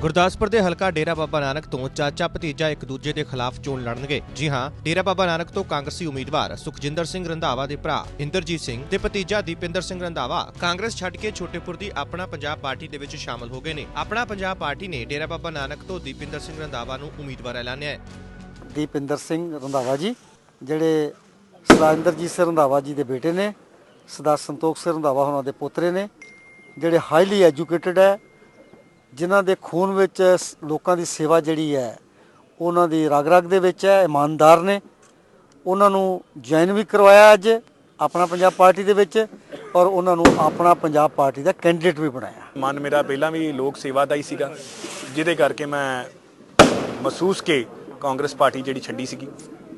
ਗੁਰਦਾਸਪੁਰ ਦੇ ਹਲਕਾ ਡੇਰਾ ਬਾਬਾ ਨਾਨਕ ਤੋਂ ਚਾਚਾ ਭਤੀਜਾ ਇੱਕ ਦੂਜੇ ਦੇ ਖਿਲਾਫ ਚੋਣ ਲੜਨਗੇ। ਜੀ ਹਾਂ, ਡੇਰਾ ਬਾਬਾ ਨਾਨਕ ਤੋਂ ਕਾਂਗਰਸੀ ਉਮੀਦਵਾਰ ਸੁਖਜਿੰਦਰ ਸਿੰਘ ਰੰਧਾਵਾ ਦੇ ਭਰਾ ਇੰਦਰਜੀਤ ਸਿੰਘ ਤੇ ਭਤੀਜਾ ਦੀਪਿੰਦਰ ਸਿੰਘ ਰੰਧਾਵਾ ਕਾਂਗਰਸ ਛੱਡ ਕੇ ਛੋਟੇਪੁਰ ਦੀ ਆਪਣਾ ਪੰਜਾਬ ਪਾਰਟੀ ਦੇ ਵਿੱਚ ਸ਼ਾਮਲ ਹੋ ਗਏ ਨੇ। ਆਪਣਾ ਪੰਜਾਬ ਪਾਰਟੀ ਨੇ ਡੇਰਾ ਬਾਬਾ ਨਾਨਕ ਤੋਂ ਦੀਪਿੰਦਰ ਸਿੰਘ ਰੰਧਾਵਾ ਨੂੰ ਉਮੀਦਵਾਰ ਐਲਾਨਿਆ ਹੈ। ਦੀਪਿੰਦਰ ਸਿੰਘ ਰੰਧਾਵਾ ਜੀ, ਜਿਹੜੇ ਸਰਦਾਰ ਇੰਦਰਜੀਤ ਸਿੰਘ ਰੰਧਾਵਾ ਜੀ ਦੇ ਬੇਟੇ ਨੇ, ਸਰਦਾਰ ਸੰਤੋਖ ਸਿੰਘ ਰੰਧਾਵਾ ਉਹਨਾਂ ਦੇ ਪੋਤਰੇ ਨੇ, ਜਿਹੜੇ ਹਾਈਲੀ ਐਜੂਕੇਟਿਡ ਹੈ ਜਿਨ੍ਹਾਂ ਦੇ ਖੂਨ ਵਿੱਚ ਸ- ਲੋਕਾਂ ਦੀ ਸੇਵਾ ਜਿਹੜੀ ਹੈ, ਉਹਨਾਂ ਦੀ ਰਗ ਰਗ ਦੇ ਵਿੱਚ ਹੈ, ਇਮਾਨਦਾਰ ਨੇ। ਉਹਨਾਂ ਨੂੰ ਜੁਆਇਨ ਵੀ ਕਰਵਾਇਆ ਅੱਜ, ਆਪਣਾ ਪੰਜਾਬ ਪਾਰਟੀ ਦੇ ਵਿੱਚ ਔਰ ਉਹਨਾਂ ਨੂੰ ਆਪਣਾ ਪੰਜਾਬ ਪਾਰਟੀ ਦਾ ਕੈਂਡੀਡੇਟ ਵੀ ਬਣਾਇਆ। ਮਨ ਮੇਰਾ ਪਹਿਲਾਂ ਵੀ ਲੋਕ ਸੇਵਾ ਦਾ ਹੀ ਸੀਗਾ, ਜਿਹਦੇ ਕਰਕੇ ਮੈਂ ਮਹਿਸੂਸ ਕੇ ਕਾਂਗਰਸ ਪਾਰਟੀ ਜਿਹੜੀ ਛੱਡੀ ਸੀਗੀ।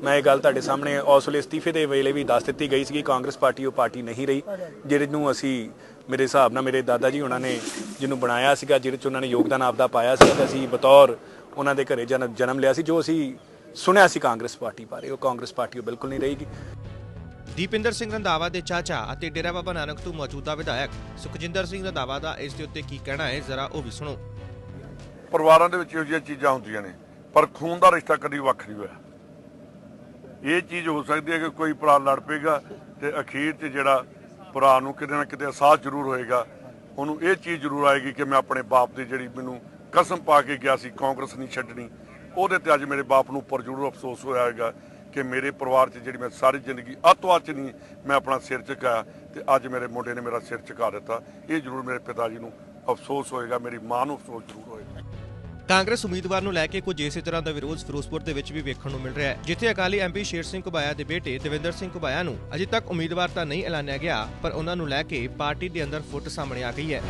ਮੈਂ ਇਹ ਗੱਲ ਤੁਹਾਡੇ ਸਾਹਮਣੇ ਉਸ ਵੇਲੇ ਅਸਤੀਫੇ ਦੇ ਵੇਲੇ ਵੀ ਦੱਸ ਦਿੱਤੀ ਗਈ ਸੀਗੀ ਕਾਂਗਰਸ ਪਾਰਟੀ ਉਹ ਪਾਰਟੀ ਨਹੀਂ ਰਹੀ ਜਿਹੜੇ ਨੂੰ ਅਸੀਂ ਮੇਰੇ ਹਿਸਾਬ ਨਾਲ ਮੇਰੇ ਦਾਦਾ ਜੀ ਉਹਨਾਂ ਨੇ ਜਿਹਨੂੰ ਬਣਾਇਆ ਸੀਗਾ ਜਿਹਦੇ ਚ ਉਹਨਾਂ ਨੇ ਯੋਗਦਾਨ ਆਪਦਾ ਪਾਇਆ ਸੀ ਤੇ ਅਸੀਂ ਬਤੌਰ ਉਹਨਾਂ ਦੇ ਘਰੇ ਜਨਮ ਜਨਮ ਲਿਆ ਸੀ ਜੋ ਅਸੀਂ ਸੁਣਿਆ ਸੀ ਕਾਂਗਰਸ ਪਾਰਟੀ ਬਾਰੇ ਉਹ ਕਾਂਗਰਸ ਪਾਰਟੀ ਉਹ ਬਿਲਕੁਲ ਨਹੀਂ ਰਹੇਗੀ। ਦੀਪਿੰਦਰ ਸਿੰਘ ਰੰਧਾਵਾ ਦੇ ਚਾਚਾ ਅਤੇ ਡੇਰਾ ਬਾਬਾ ਨਾਨਕ ਤੋਂ ਮੌਜੂਦਾ ਵਿਧਾਇਕ ਸੁਖਜਿੰਦਰ ਸਿੰਘ ਰੰਧਾਵਾ ਦਾ ਇਸ ਦੇ ਉੱਤੇ ਕੀ ਕਹਿਣਾ ਹੈ ਜ਼ਰਾ ਉਹ ਵੀ ਸੁਣੋ। ਪਰਿਵਾਰਾਂ ਦੇ ਵਿੱਚ ਇਹੋ ਜਿਹੀਆਂ ਚੀਜ਼ਾਂ ਹੁੰਦੀਆਂ ਨੇ ਪਰ ਖੂਨ ਦਾ ਰਿਸ਼ਤਾ ਕਦੀ ਵੱਖ ਨਹੀਂ ਹੋਇਆ। ਇਹ ਚੀਜ਼ ਹੋ ਸਕਦੀ ਹੈ ਕਿ ਕੋਈ ਭਰਾ ਲੜ ਪਏਗਾ ਤੇ ਅਖੀਰ 'ਚ ਜਿਹੜਾ ਭਰਾ ਨੂੰ ਕਿਤੇ ਨਾ ਕਿਤੇ ਅਹਿਸਾਸ ਜ਼ਰੂਰ ਹੋਏਗਾ। ਉਹਨੂੰ ਇਹ ਚੀਜ਼ ਜ਼ਰੂਰ ਆਏਗੀ ਕਿ ਮੈਂ ਆਪਣੇ ਬਾਪ ਦੀ ਜਿਹੜੀ ਮੈਨੂੰ ਕਸਮ ਪਾ ਕੇ ਗਿਆ ਸੀ, ਕਾਂਗਰਸ ਨਹੀਂ ਛੱਡਣੀ, ਉਹਦੇ ਤੇ ਅੱਜ ਮੇਰੇ ਬਾਪ ਨੂੰ ਉੱਪਰ ਜ਼ਰੂਰ ਅਫਸੋਸ ਹੋਇਆ ਹੋਏਗਾ ਕਿ ਮੇਰੇ ਪਰਿਵਾਰ 'ਚ ਜਿਹੜੀ ਮੈਂ ਸਾਰੀ ਜ਼ਿੰਦਗੀ ਅੱਤਵਾਦ 'ਚ ਨਹੀਂ, ਮੈਂ ਆਪਣਾ ਸਿਰ ਝੁਕਾਇਆ ਤੇ ਅੱਜ ਮੇਰੇ ਮੁੰਡੇ ਨੇ ਮੇਰਾ ਸਿਰ ਝੁਕਾ ਦਿੱਤਾ। ਇਹ ਜ਼ਰੂਰ ਮੇਰੇ ਪਿਤਾ ਜੀ ਨੂੰ ਅਫਸੋਸ ਹੋਏਗਾ, ਮੇਰੀ ਮਾਂ ਨੂੰ ਅਫਸੋਸ ਜ਼ਰੂਰ ਹੋਏਗਾ। ਕਾਂਗਰਸ ਉਮੀਦਵਾਰ ਨੂੰ ਲੈ ਕੇ ਕੁਝ ਇਸੇ ਤਰ੍ਹਾਂ ਦਾ ਵਿਰੋਧ ਫਿਰੋਜ਼ਪੁਰ ਦੇ ਵਿੱਚ ਵੀ ਵੇਖਣ ਨੂੰ ਮਿਲ ਰਿਹਾ ਹੈ, ਜਿੱਥੇ ਅਕਾਲੀ ਐਮਪੀ ਸ਼ੇਰ ਸਿੰਘ ਘੁਬਾਇਆ ਦੇ ਬੇਟੇ ਦਵਿੰਦਰ ਸਿੰਘ ਘੁਬਾਇਆ ਨੂੰ ਅਜੇ ਤੱਕ ਉਮੀਦਵਾਰ ਤਾਂ ਨਹੀਂ ਐਲਾਨਿਆ ਗਿਆ, ਪਰ ਉਹਨਾਂ ਨੂੰ ਲੈ ਕੇ ਪਾਰਟੀ ਦੇ ਅੰਦਰ ਫੁੱਟ ਸਾਹਮਣੇ ਆ ਗਈ ਹੈ।